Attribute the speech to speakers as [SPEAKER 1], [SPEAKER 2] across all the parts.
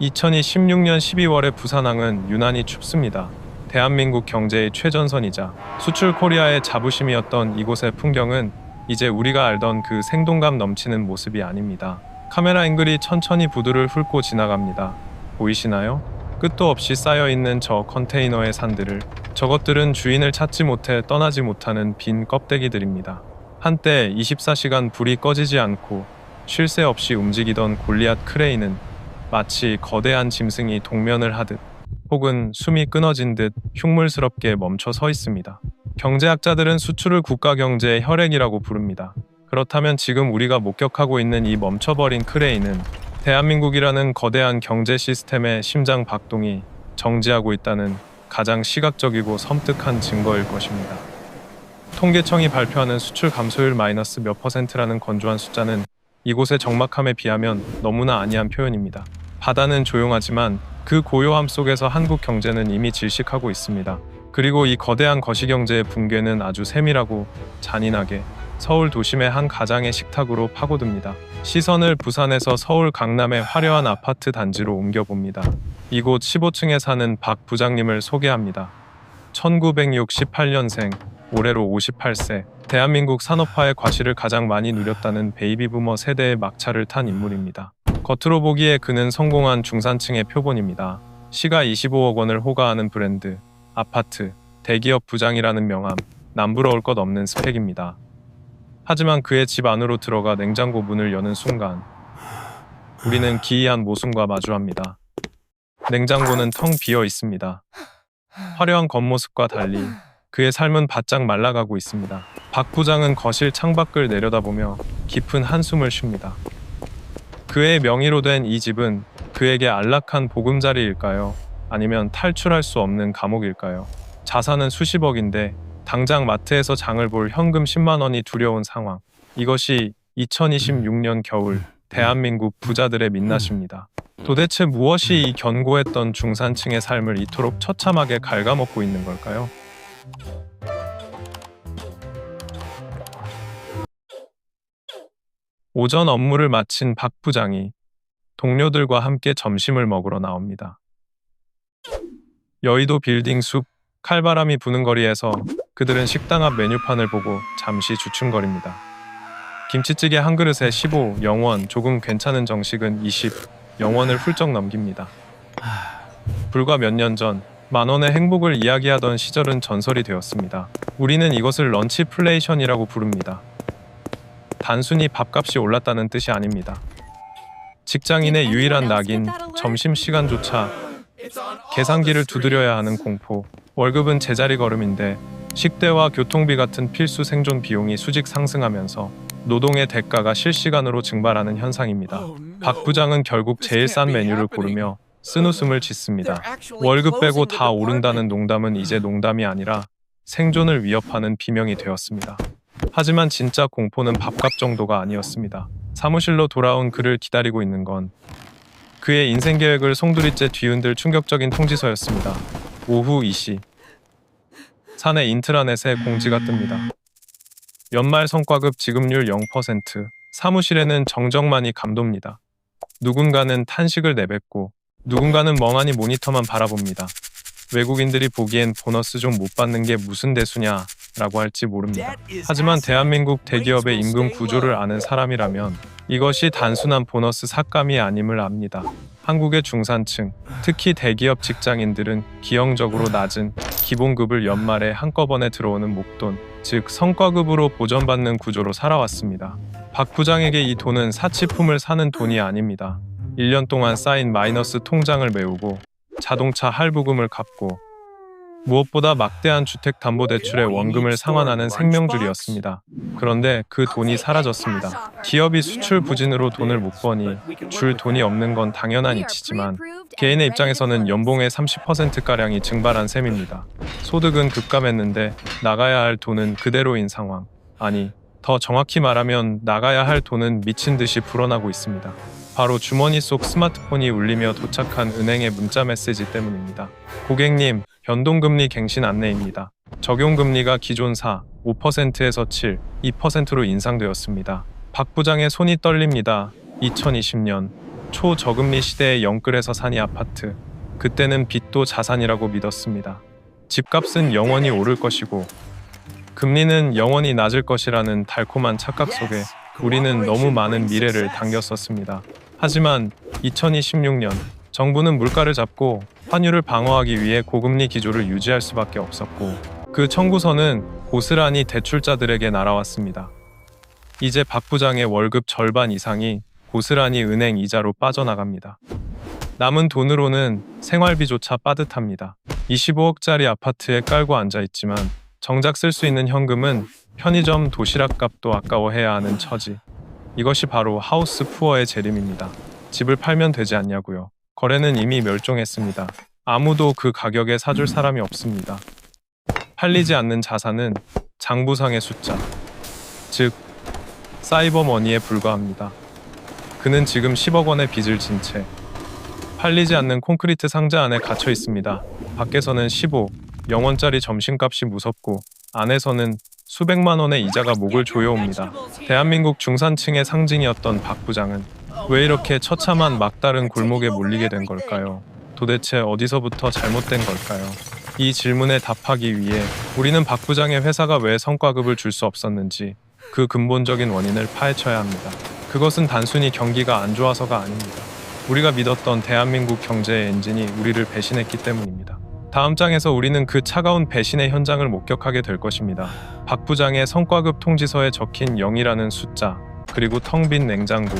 [SPEAKER 1] 2016년 12월의 부산항은 유난히 춥습니다. 대한민국 경제의 최전선이자 수출 코리아의 자부심이었던 이곳의 풍경은 이제 우리가 알던 그 생동감 넘치는 모습이 아닙니다. 카메라 앵글이 천천히 부두를 훑고 지나갑니다. 보이시나요? 끝도 없이 쌓여 있는 저 컨테이너의 산들을 저것들은 주인을 찾지 못해 떠나지 못하는 빈 껍데기들입니다. 한때 24시간 불이 꺼지지 않고 쉴 새 없이 움직이던 골리앗 크레인은 마치 거대한 짐승이 동면을 하듯 혹은 숨이 끊어진 듯 흉물스럽게 멈춰 서 있습니다. 경제학자들은 수출을 국가 경제의 혈액이라고 부릅니다. 그렇다면 지금 우리가 목격하고 있는 이 멈춰버린 크레인은 대한민국이라는 거대한 경제 시스템의 심장 박동이 정지하고 있다는 가장 시각적이고 섬뜩한 증거일 것입니다. 통계청이 발표하는 수출 감소율 마이너스 몇 퍼센트라는 건조한 숫자는 이곳의 적막함에 비하면 너무나 아니한 표현입니다. 바다는 조용하지만 그 고요함 속에서 한국 경제는 이미 질식하고 있습니다. 그리고 이 거대한 거시경제의 붕괴는 아주 세밀하고 잔인하게 서울 도심의 한 가장의 식탁으로 파고듭니다. 시선을 부산에서 서울 강남의 화려한 아파트 단지로 옮겨봅니다. 이곳 15층에 사는 박 부장님을 소개합니다. 1968년생, 올해로 58세, 대한민국 산업화의 과실을 가장 많이 누렸다는 베이비부머 세대의 막차를 탄 인물입니다. 겉으로 보기에 그는 성공한 중산층의 표본입니다. 시가 25억 원을 호가하는 브랜드, 아파트, 대기업 부장이라는 명함, 남부러울 것 없는 스펙입니다. 하지만 그의 집 안으로 들어가 냉장고 문을 여는 순간 우리는 기이한 모순과 마주합니다. 냉장고는 텅 비어 있습니다. 화려한 겉모습과 달리 그의 삶은 바짝 말라가고 있습니다. 박 부장은 거실 창밖을 내려다보며 깊은 한숨을 쉽니다. 그의 명의로 된 이 집은 그에게 안락한 보금자리일까요? 아니면 탈출할 수 없는 감옥일까요? 자산은 수십억인데 당장 마트에서 장을 볼 현금 10만 원이 두려운 상황. 이것이 2026년 겨울 대한민국 부자들의 민낯입니다. 도대체 무엇이 이 견고했던 중산층의 삶을 이토록 처참하게 갉아먹고 있는 걸까요? 오전 업무를 마친 박 부장이 동료들과 함께 점심을 먹으러 나옵니다. 여의도 빌딩 숲 칼바람이 부는 거리에서 그들은 식당 앞 메뉴판을 보고 잠시 주춤거립니다. 김치찌개 한 그릇에 15, 0원, 조금 괜찮은 정식은 20, 0원을 훌쩍 넘깁니다. 불과 몇 년 전 만원의 행복을 이야기하던 시절은 전설이 되었습니다. 우리는 이것을 런치플레이션이라고 부릅니다. 단순히 밥값이 올랐다는 뜻이 아닙니다. 직장인의 유일한 낙인 점심시간조차 계산기를 두드려야 하는 공포, 월급은 제자리 걸음인데 식대와 교통비 같은 필수 생존 비용이 수직 상승하면서 노동의 대가가 실시간으로 증발하는 현상입니다. 박 부장은 결국 제일 싼 메뉴를 고르며 쓴웃음을 짓습니다. 월급 빼고 다 오른다는 농담은 이제 농담이 아니라 생존을 위협하는 비명이 되었습니다. 하지만 진짜 공포는 밥값 정도가 아니었습니다. 사무실로 돌아온 그를 기다리고 있는 건 그의 인생 계획을 송두리째 뒤흔들 충격적인 통지서였습니다. 오후 2시. 사내 인트라넷에 공지가 뜹니다. 연말 성과급 지급률 0%. 사무실에는 정적만이 감돕니다. 누군가는 탄식을 내뱉고 누군가는 멍하니 모니터만 바라봅니다. 외국인들이 보기엔 보너스 좀 못 받는 게 무슨 대수냐 라고 할지 모릅니다. 하지만 대한민국 대기업의 임금 구조를 아는 사람이라면 이것이 단순한 보너스 삭감이 아님을 압니다. 한국의 중산층, 특히 대기업 직장인들은 기형적으로 낮은 기본급을 연말에 한꺼번에 들어오는 목돈, 즉 성과급으로 보전받는 구조로 살아왔습니다. 박 부장에게 이 돈은 사치품을 사는 돈이 아닙니다. 1년 동안 쌓인 마이너스 통장을 메우고 자동차 할부금을 갚고 무엇보다 막대한 주택담보대출의 원금을 상환하는 생명줄이었습니다. 그런데 그 돈이 사라졌습니다. 기업이 수출 부진으로 돈을 못 버니 줄 돈이 없는 건 당연한 이치지만 개인의 입장에서는 연봉의 30%가량이 증발한 셈입니다. 소득은 급감했는데 나가야 할 돈은 그대로인 상황. 아니, 더 정확히 말하면 나가야 할 돈은 미친 듯이 불어나고 있습니다. 바로 주머니 속 스마트폰이 울리며 도착한 은행의 문자 메시지 때문입니다. 고객님, 변동금리 갱신 안내입니다. 적용금리가 기존 4, 5%에서 7, 2%로 인상되었습니다. 박 부장의 손이 떨립니다. 2020년 초저금리 시대의 영끌에서 산이 아파트. 그때는 빚도 자산이라고 믿었습니다. 집값은 영원히 오를 것이고 금리는 영원히 낮을 것이라는 달콤한 착각 속에 우리는 너무 많은 미래를 당겼었습니다. 하지만 2026년 정부는 물가를 잡고 환율을 방어하기 위해 고금리 기조를 유지할 수밖에 없었고 그 청구서는 고스란히 대출자들에게 날아왔습니다. 이제 박 부장의 월급 절반 이상이 고스란히 은행 이자로 빠져나갑니다. 남은 돈으로는 생활비조차 빠듯합니다. 25억짜리 아파트에 깔고 앉아 있지만 정작 쓸 수 있는 현금은 편의점 도시락 값도 아까워해야 하는 처지. 이것이 바로 하우스 푸어의 재림입니다. 집을 팔면 되지 않냐고요. 거래는 이미 멸종했습니다. 아무도 그 가격에 사줄 사람이 없습니다. 팔리지 않는 자산은 장부상의 숫자, 즉 사이버머니에 불과합니다. 그는 지금 10억 원의 빚을 진 채 팔리지 않는 콘크리트 상자 안에 갇혀 있습니다. 밖에서는 15, 0원짜리 점심값이 무섭고 안에서는 수백만 원의 이자가 목을 조여옵니다. 대한민국 중산층의 상징이었던 박 부장은 왜 이렇게 처참한 막다른 골목에 몰리게 된 걸까요? 도대체 어디서부터 잘못된 걸까요? 이 질문에 답하기 위해 우리는 박 부장의 회사가 왜 성과급을 줄 수 없었는지 그 근본적인 원인을 파헤쳐야 합니다. 그것은 단순히 경기가 안 좋아서가 아닙니다. 우리가 믿었던 대한민국 경제의 엔진이 우리를 배신했기 때문입니다. 다음 장에서 우리는 그 차가운 배신의 현장을 목격하게 될 것입니다. 박 부장의 성과급 통지서에 적힌 0이라는 숫자, 그리고 텅 빈 냉장고.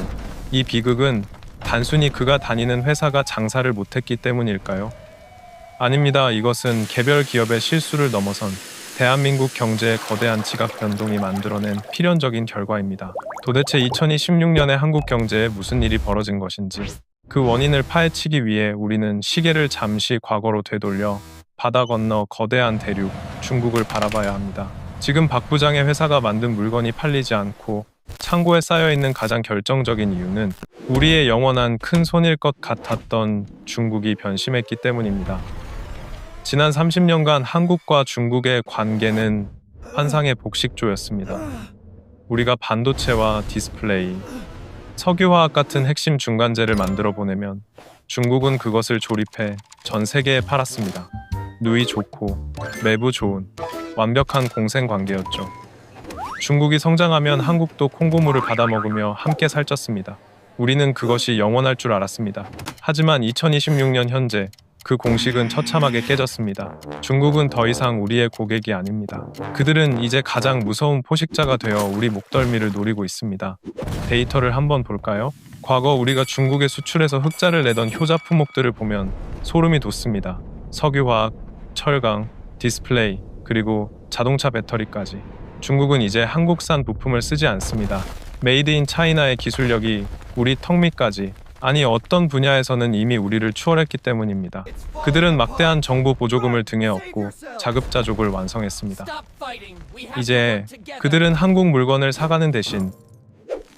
[SPEAKER 1] 이 비극은 단순히 그가 다니는 회사가 장사를 못했기 때문일까요? 아닙니다. 이것은 개별 기업의 실수를 넘어선 대한민국 경제의 거대한 지각 변동이 만들어낸 필연적인 결과입니다. 도대체 2026년에 한국 경제에 무슨 일이 벌어진 것인지 그 원인을 파헤치기 위해 우리는 시계를 잠시 과거로 되돌려 바다 건너 거대한 대륙 중국을 바라봐야 합니다. 지금 박 부장의 회사가 만든 물건이 팔리지 않고 창고에 쌓여 있는 가장 결정적인 이유는 우리의 영원한 큰 손일 것 같았던 중국이 변심했기 때문입니다. 지난 30년간 한국과 중국의 관계는 환상의 복식조였습니다. 우리가 반도체와 디스플레이, 석유화학 같은 핵심 중간재를 만들어 보내면 중국은 그것을 조립해 전 세계에 팔았습니다. 누이 좋고 매부 좋은 완벽한 공생 관계였죠. 중국이 성장하면 한국도 콩고물을 받아 먹으며 함께 살쪘습니다. 우리는 그것이 영원할 줄 알았습니다. 하지만 2026년 현재 그 공식은 처참하게 깨졌습니다. 중국은 더 이상 우리의 고객이 아닙니다. 그들은 이제 가장 무서운 포식자가 되어 우리 목덜미를 노리고 있습니다. 데이터를 한번 볼까요? 과거 우리가 중국에 수출해서 흑자를 내던 효자 품목들을 보면 소름이 돋습니다. 석유화학, 철강, 디스플레이, 그리고 자동차 배터리까지. 중국은 이제 한국산 부품을 쓰지 않습니다. 메이드 인 차이나의 기술력이 우리 턱 밑까지 아니 어떤 분야에서는 이미 우리를 추월했기 때문입니다. 그들은 막대한 정보 보조금을 등에 업고 자급자족을 완성했습니다. 이제 그들은 한국 물건을 사가는 대신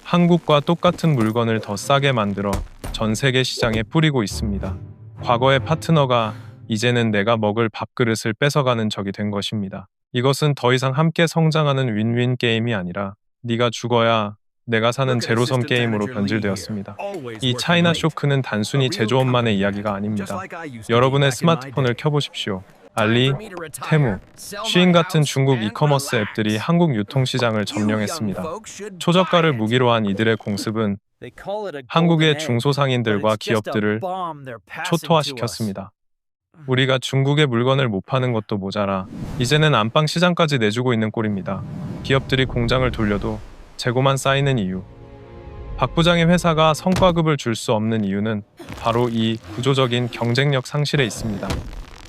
[SPEAKER 1] 한국과 똑같은 물건을 더 싸게 만들어 전 세계 시장에 뿌리고 있습니다. 과거의 파트너가 이제는 내가 먹을 밥그릇을 뺏어가는 적이 된 것입니다. 이것은 더 이상 함께 성장하는 윈윈 게임이 아니라 네가 죽어야 내가 사는 제로섬 게임으로 변질되었습니다. 이 차이나 쇼크는 단순히 제조업만의 이야기가 아닙니다. 여러분의 스마트폰을 켜보십시오. 알리, 테무, 쉬인 같은 중국 이커머스 앱들이 한국 유통시장을 점령했습니다. 초저가를 무기로 한 이들의 공습은 한국의 중소상인들과 기업들을 초토화시켰습니다. 우리가 중국의 물건을 못 파는 것도 모자라 이제는 안방 시장까지 내주고 있는 꼴입니다. 기업들이 공장을 돌려도 재고만 쌓이는 이유. 박 부장의 회사가 성과급을 줄 수 없는 이유는 바로 이 구조적인 경쟁력 상실에 있습니다.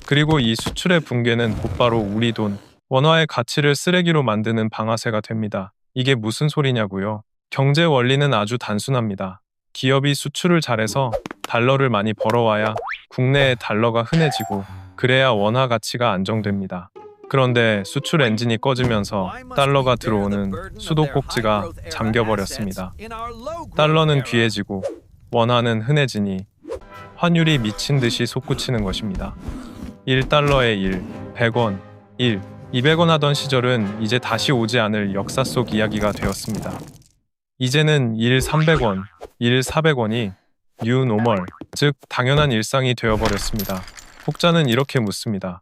[SPEAKER 1] 그리고 이 수출의 붕괴는 곧바로 우리 돈, 원화의 가치를 쓰레기로 만드는 방아쇠가 됩니다. 이게 무슨 소리냐고요? 경제 원리는 아주 단순합니다. 기업이 수출을 잘해서 달러를 많이 벌어와야 국내의 달러가 흔해지고 그래야 원화 가치가 안정됩니다. 그런데 수출 엔진이 꺼지면서 달러가 들어오는 수도꼭지가 잠겨버렸습니다. 달러는 귀해지고 원화는 흔해지니 환율이 미친 듯이 솟구치는 것입니다. 1달러에 1, 100원, 1, 200원 하던 시절은 이제 다시 오지 않을 역사 속 이야기가 되었습니다. 이제는 1 300원, 1 400원이 new normal, 즉 당연한 일상이 되어버렸습니다. 혹자는 이렇게 묻습니다.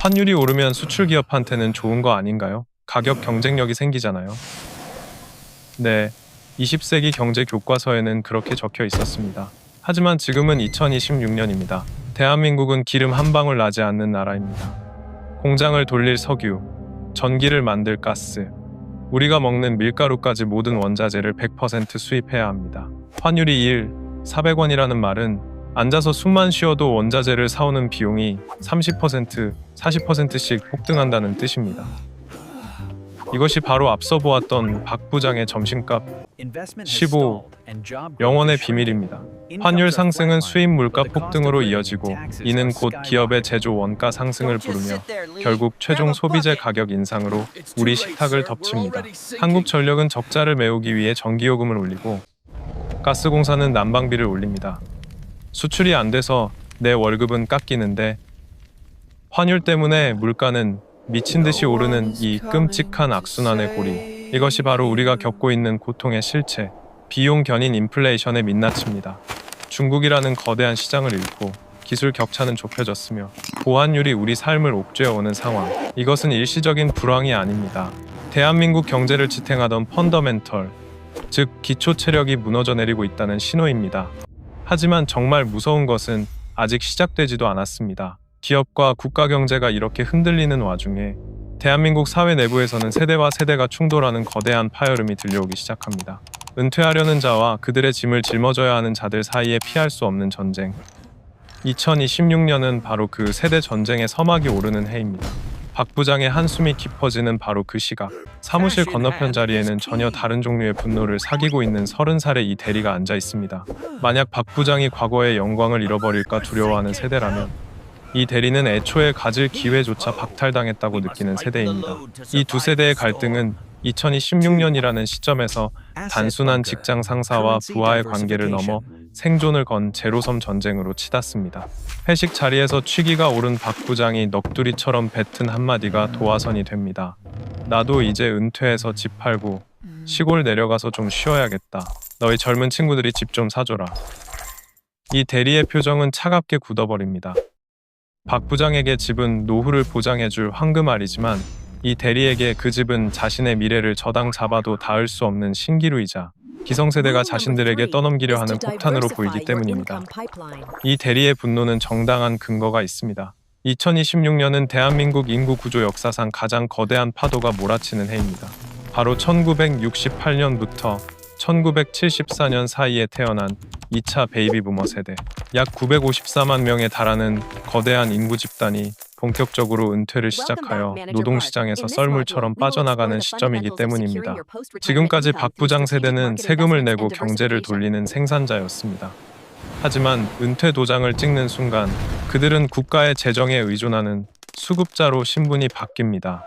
[SPEAKER 1] 환율이 오르면 수출 기업한테는 좋은 거 아닌가요? 가격 경쟁력이 생기잖아요. 네, 20세기 경제 교과서에는 그렇게 적혀 있었습니다. 하지만 지금은 2026년입니다. 대한민국은 기름 한 방울 나지 않는 나라입니다. 공장을 돌릴 석유, 전기를 만들 가스, 우리가 먹는 밀가루까지 모든 원자재를 100% 수입해야 합니다. 환율이 1, 400원이라는 말은 앉아서 숨만 쉬어도 원자재를 사오는 비용이 30%, 40%씩 폭등한다는 뜻입니다. 이것이 바로 앞서 보았던 박 부장의 점심값
[SPEAKER 2] 15.
[SPEAKER 1] 영원의 비밀입니다. 환율 상승은 수입 물가 폭등으로 이어지고 이는 곧 기업의 제조 원가 상승을 부르며 결국 최종 소비재 가격 인상으로 우리 식탁을 덮칩니다. 한국전력은 적자를 메우기 위해 전기요금을 올리고 가스공사는 난방비를 올립니다. 수출이 안 돼서 내 월급은 깎이는데 환율 때문에 물가는 미친 듯이 오르는 이 끔찍한 악순환의 고리. 이것이 바로 우리가 겪고 있는 고통의 실체, 비용 견인 인플레이션의 민낯입니다. 중국이라는 거대한 시장을 잃고 기술 격차는 좁혀졌으며 보안율이 우리 삶을 옥죄어오는 상황. 이것은 일시적인 불황이 아닙니다. 대한민국 경제를 지탱하던 펀더멘털, 즉 기초 체력이 무너져 내리고 있다는 신호입니다. 하지만 정말 무서운 것은 아직 시작되지도 않았습니다. 기업과 국가 경제가 이렇게 흔들리는 와중에 대한민국 사회 내부에서는 세대와 세대가 충돌하는 거대한 파열음이 들려오기 시작합니다. 은퇴하려는 자와 그들의 짐을 짊어져야 하는 자들 사이에 피할 수 없는 전쟁. 2026년은 바로 그 세대 전쟁의 서막이 오르는 해입니다. 박 부장의 한숨이 깊어지는 바로 그 시각. 사무실 건너편 자리에는 전혀 다른 종류의 분노를 사귀고 있는 서른 살의 이 대리가 앉아 있습니다. 만약 박 부장이 과거의 영광을 잃어버릴까 두려워하는 세대라면 이 대리는 애초에 가질 기회조차 박탈당했다고 느끼는 세대입니다. 이 두 세대의 갈등은 2016년이라는 시점에서 단순한 직장 상사와 부하의 관계를 넘어 생존을 건 제로섬 전쟁으로 치닫습니다. 회식 자리에서 취기가 오른 박 부장이 넋두리처럼 뱉은 한마디가 도화선이 됩니다. 나도 이제 은퇴해서 집 팔고 시골 내려가서 좀 쉬어야겠다. 너희 젊은 친구들이 집 좀 사줘라. 이 대리의 표정은 차갑게 굳어버립니다. 박 부장에게 집은 노후를 보장해줄 황금알이지만 이 대리에게 그 집은 자신의 미래를 저당 잡아도 닿을 수 없는 신기루이자 기성세대가 자신들에게 떠넘기려 하는 폭탄으로 보이기 때문입니다. 이 대리의 분노는 정당한 근거가 있습니다. 2026년은 대한민국 인구 구조 역사상 가장 거대한 파도가 몰아치는 해입니다. 바로 1968년부터 1974년 사이에 태어난 2차 베이비 부머 세대. 약 954만 명에 달하는 거대한 인구 집단이 본격적으로 은퇴를 시작하여 노동시장에서 썰물처럼 빠져나가는 시점이기 때문입니다. 지금까지 박 부장 세대는 세금을 내고 경제를 돌리는 생산자였습니다. 하지만 은퇴 도장을 찍는 순간 그들은 국가의 재정에 의존하는 수급자로 신분이 바뀝니다.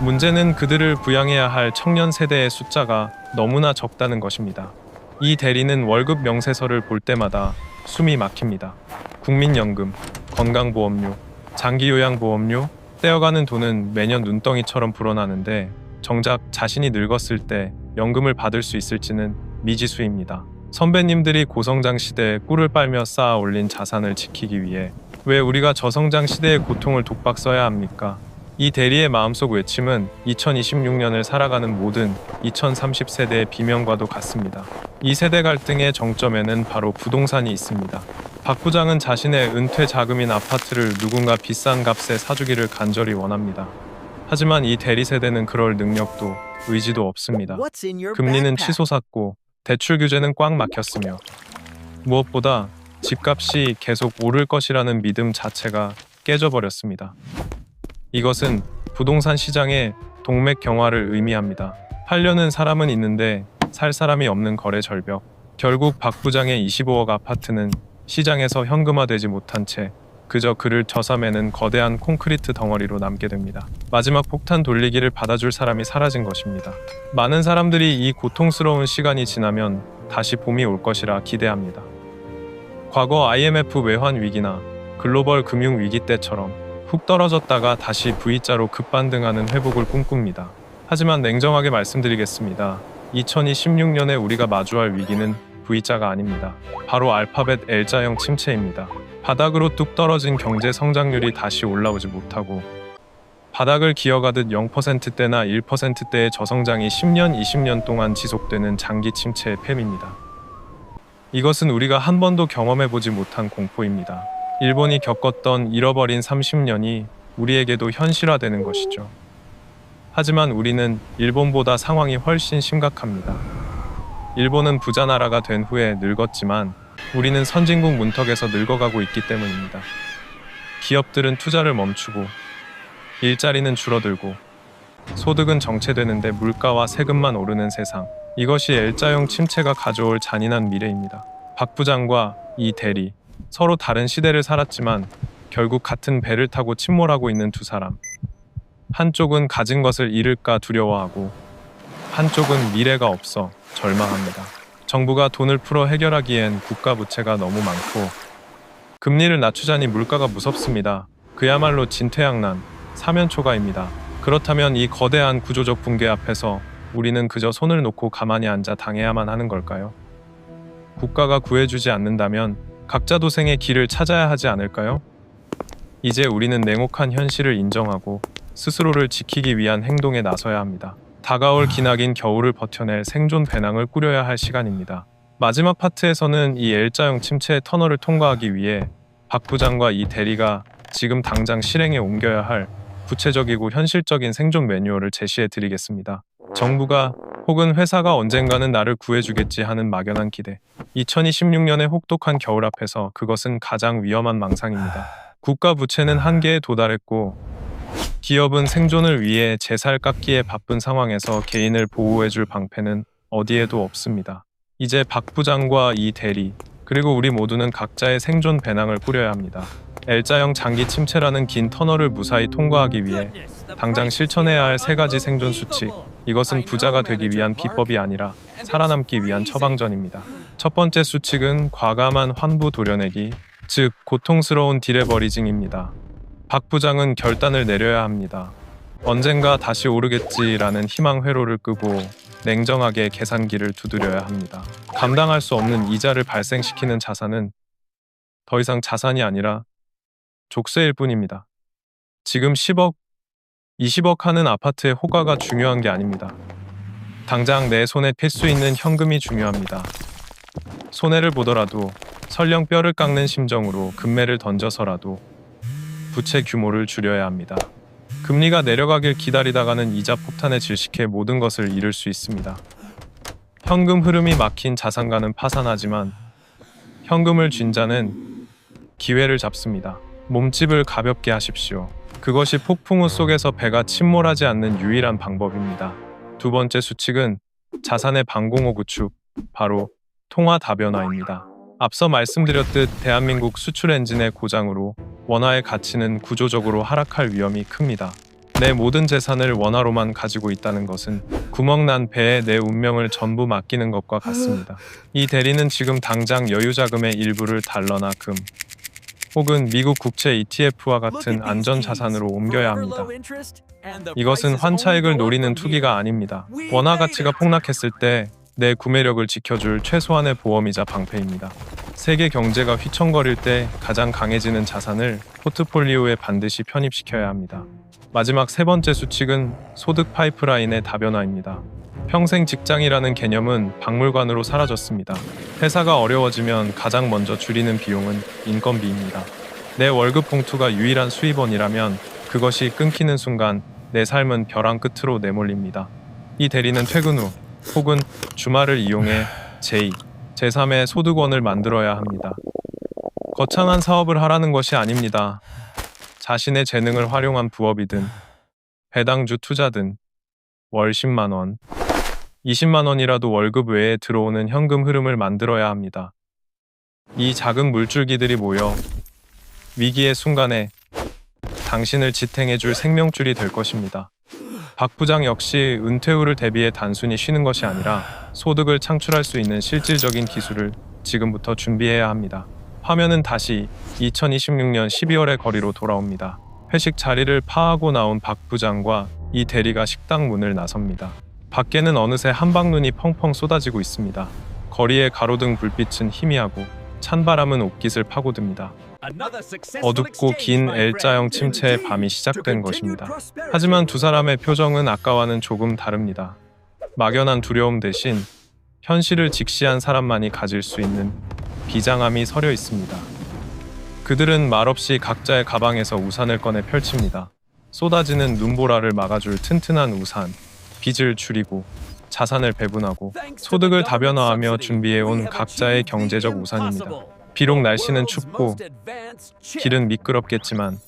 [SPEAKER 1] 문제는 그들을 부양해야 할 청년 세대의 숫자가 너무나 적다는 것입니다. 이 대리는 월급 명세서를 볼 때마다 숨이 막힙니다. 국민연금, 건강보험료, 장기 요양 보험료, 떼어가는 돈은 매년 눈덩이처럼 불어나는데 정작 자신이 늙었을 때 연금을 받을 수 있을지는 미지수입니다. 선배님들이 고성장 시대에 꿀을 빨며 쌓아 올린 자산을 지키기 위해 왜 우리가 저성장 시대의 고통을 독박 써야 합니까? 이 대리의 마음속 외침은 2026년을 살아가는 모든 2030세대의 비명과도 같습니다. 이 세대 갈등의 정점에는 바로 부동산이 있습니다. 박 부장은 자신의 은퇴 자금인 아파트를 누군가 비싼 값에 사주기를 간절히 원합니다. 하지만 이 대리 세대는 그럴 능력도 의지도 없습니다. 금리는 치솟았고 대출 규제는 꽉 막혔으며 무엇보다 집값이 계속 오를 것이라는 믿음 자체가 깨져버렸습니다. 이것은 부동산 시장의 동맥 경화를 의미합니다. 팔려는 사람은 있는데 살 사람이 없는 거래 절벽. 결국 박 부장의 25억 아파트는 시장에서 현금화되지 못한 채 그저 그를 저삼에는 거대한 콘크리트 덩어리로 남게 됩니다. 마지막 폭탄 돌리기를 받아줄 사람이 사라진 것입니다. 많은 사람들이 이 고통스러운 시간이 지나면 다시 봄이 올 것이라 기대합니다. 과거 IMF 외환 위기나 글로벌 금융 위기 때처럼 훅 떨어졌다가 다시 V자로 급반등하는 회복을 꿈꿉니다. 하지만 냉정하게 말씀드리겠습니다. 2026년에 우리가 마주할 위기는 V자가 아닙니다. 바로 알파벳 L자형 침체입니다. 바닥으로 뚝 떨어진 경제 성장률이 다시 올라오지 못하고 바닥을 기어가듯 0%대나 1%대의 저성장이 10년, 20년 동안 지속되는 장기 침체의 폐입니다. 이것은 우리가 한 번도 경험해보지 못한 공포입니다. 일본이 겪었던 잃어버린 30년이 우리에게도 현실화되는 것이죠. 하지만 우리는 일본보다 상황이 훨씬 심각합니다. 일본은 부자 나라가 된 후에 늙었지만 우리는 선진국 문턱에서 늙어가고 있기 때문입니다. 기업들은 투자를 멈추고 일자리는 줄어들고 소득은 정체되는데 물가와 세금만 오르는 세상. 이것이 L자형 침체가 가져올 잔인한 미래입니다. 박 부장과 이 대리 서로 다른 시대를 살았지만 결국 같은 배를 타고 침몰하고 있는 두 사람. 한쪽은 가진 것을 잃을까 두려워하고 한쪽은 미래가 없어 절망합니다. 정부가 돈을 풀어 해결하기엔 국가 부채가 너무 많고 금리를 낮추자니 물가가 무섭습니다. 그야말로 진퇴양난, 사면초가입니다. 그렇다면 이 거대한 구조적 붕괴 앞에서 우리는 그저 손을 놓고 가만히 앉아 당해야만 하는 걸까요? 국가가 구해주지 않는다면 각자 도생의 길을 찾아야 하지 않을까요? 이제 우리는 냉혹한 현실을 인정하고 스스로를 지키기 위한 행동에 나서야 합니다. 다가올 기나긴 겨울을 버텨낼 생존 배낭을 꾸려야 할 시간입니다. 마지막 파트에서는 이 L자형 침체의 터널을 통과하기 위해 박 부장과 이 대리가 지금 당장 실행에 옮겨야 할 구체적이고 현실적인 생존 매뉴얼을 제시해 드리겠습니다. 정부가 혹은 회사가 언젠가는 나를 구해주겠지 하는 막연한 기대. 2026년의 혹독한 겨울 앞에서 그것은 가장 위험한 망상입니다. 국가 부채는 한계에 도달했고 기업은 생존을 위해 제살 깎기에 바쁜 상황에서 개인을 보호해줄 방패는 어디에도 없습니다. 이제 박 부장과 이 대리 그리고 우리 모두는 각자의 생존 배낭을 꾸려야 합니다. L자형 장기 침체라는 긴 터널을 무사히 통과하기 위해 당장 실천해야 할 세 가지 생존 수칙. 이것은 부자가 되기 위한 비법이 아니라 살아남기 위한 처방전입니다. 첫 번째 수칙은 과감한 환부 도려내기, 즉 고통스러운 디레버리징입니다. 박 부장은 결단을 내려야 합니다. 언젠가 다시 오르겠지라는 희망 회로를 끄고 냉정하게 계산기를 두드려야 합니다. 감당할 수 없는 이자를 발생시키는 자산은 더 이상 자산이 아니라 족쇄일 뿐입니다. 지금 10억, 20억 하는 아파트의 호가가 중요한 게 아닙니다. 당장 내 손에 필 수 있는 현금이 중요합니다. 손해를 보더라도 설령 뼈를 깎는 심정으로 금매를 던져서라도 부채 규모를 줄여야 합니다. 금리가 내려가길 기다리다가는 이자 폭탄에 질식해 모든 것을 잃을 수 있습니다. 현금 흐름이 막힌 자산가는 파산하지만 현금을 쥔 자는 기회를 잡습니다. 몸집을 가볍게 하십시오. 그것이 폭풍우 속에서 배가 침몰하지 않는 유일한 방법입니다. 두 번째 수칙은 자산의 방공호 구축, 바로 통화 다변화입니다. 앞서 말씀드렸듯 대한민국 수출 엔진의 고장으로 원화의 가치는 구조적으로 하락할 위험이 큽니다. 내 모든 재산을 원화로만 가지고 있다는 것은 구멍난 배에 내 운명을 전부 맡기는 것과 같습니다. 이 대리는 지금 당장 여유 자금의 일부를 달러나 금, 혹은 미국 국채 ETF와 같은 안전 자산으로 옮겨야 합니다. 이것은 환차익을 노리는 투기가 아닙니다. 원화 가치가 폭락했을 때 내 구매력을 지켜줄 최소한의 보험이자 방패입니다. 세계 경제가 휘청거릴 때 가장 강해지는 자산을 포트폴리오에 반드시 편입시켜야 합니다. 마지막 세 번째 수칙은 소득 파이프라인의 다변화입니다. 평생 직장이라는 개념은 박물관으로 사라졌습니다. 회사가 어려워지면 가장 먼저 줄이는 비용은 인건비입니다. 내 월급 봉투가 유일한 수입원이라면 그것이 끊기는 순간 내 삶은 벼랑 끝으로 내몰립니다. 이 대리는 퇴근 후 혹은 주말을 이용해 제2, 제3의 소득원을 만들어야 합니다. 거창한 사업을 하라는 것이 아닙니다. 자신의 재능을 활용한 부업이든 배당주 투자든 월 10만 원, 20만 원이라도 월급 외에 들어오는 현금 흐름을 만들어야 합니다. 이 작은 물줄기들이 모여 위기의 순간에 당신을 지탱해줄 생명줄이 될 것입니다. 박 부장 역시 은퇴 후를 대비해 단순히 쉬는 것이 아니라 소득을 창출할 수 있는 실질적인 기술을 지금부터 준비해야 합니다. 화면은 다시 2026년 12월의 거리로 돌아옵니다. 회식 자리를 파하고 나온 박 부장과 이 대리가 식당 문을 나섭니다. 밖에는 어느새 한방눈이 펑펑 쏟아지고 있습니다. 거리의 가로등 불빛은 희미하고 찬바람은 옷깃을 파고듭니다. 어둡고 긴 L자형 침체의 밤이 시작된 것입니다. 하지만 두 사람의 표정은 아까와는 조금 다릅니다. 막연한 두려움 대신 현실을 직시한 사람만이 가질 수 있는 비장함이 서려 있습니다. 그들은 말없이 각자의 가방에서 우산을 꺼내 펼칩니다. 쏟아지는 눈보라를 막아줄 튼튼한 우산, 빚을 줄이고 자산을 배분하고 소득을 다변화하며 준비해온 각자의 경제적 우산입니다. 비록 날씨는 춥고 길은 미끄럽겠지만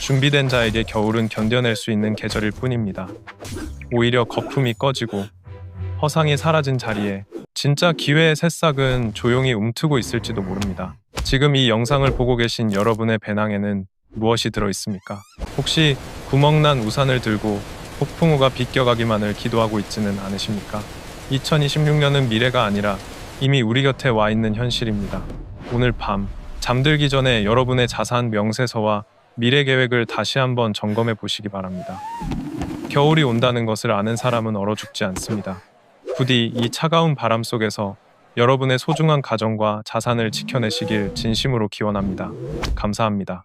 [SPEAKER 1] 준비된 자에게 겨울은 견뎌낼 수 있는 계절일 뿐입니다. 오히려 거품이 꺼지고 허상이 사라진 자리에 진짜 기회의 새싹은 조용히 움트고 있을지도 모릅니다. 지금 이 영상을 보고 계신 여러분의 배낭에는 무엇이 들어 있습니까? 혹시 구멍난 우산을 들고 폭풍우가 비껴가기만을 기도하고 있지는 않으십니까? 2026년은 미래가 아니라 이미 우리 곁에 와 있는 현실입니다. 오늘 밤 잠들기 전에 여러분의 자산 명세서와 미래 계획을 다시 한번 점검해 보시기 바랍니다. 겨울이 온다는 것을 아는 사람은 얼어 죽지 않습니다. 부디 이 차가운 바람 속에서 여러분의 소중한 가정과 자산을 지켜내시길 진심으로 기원합니다. 감사합니다.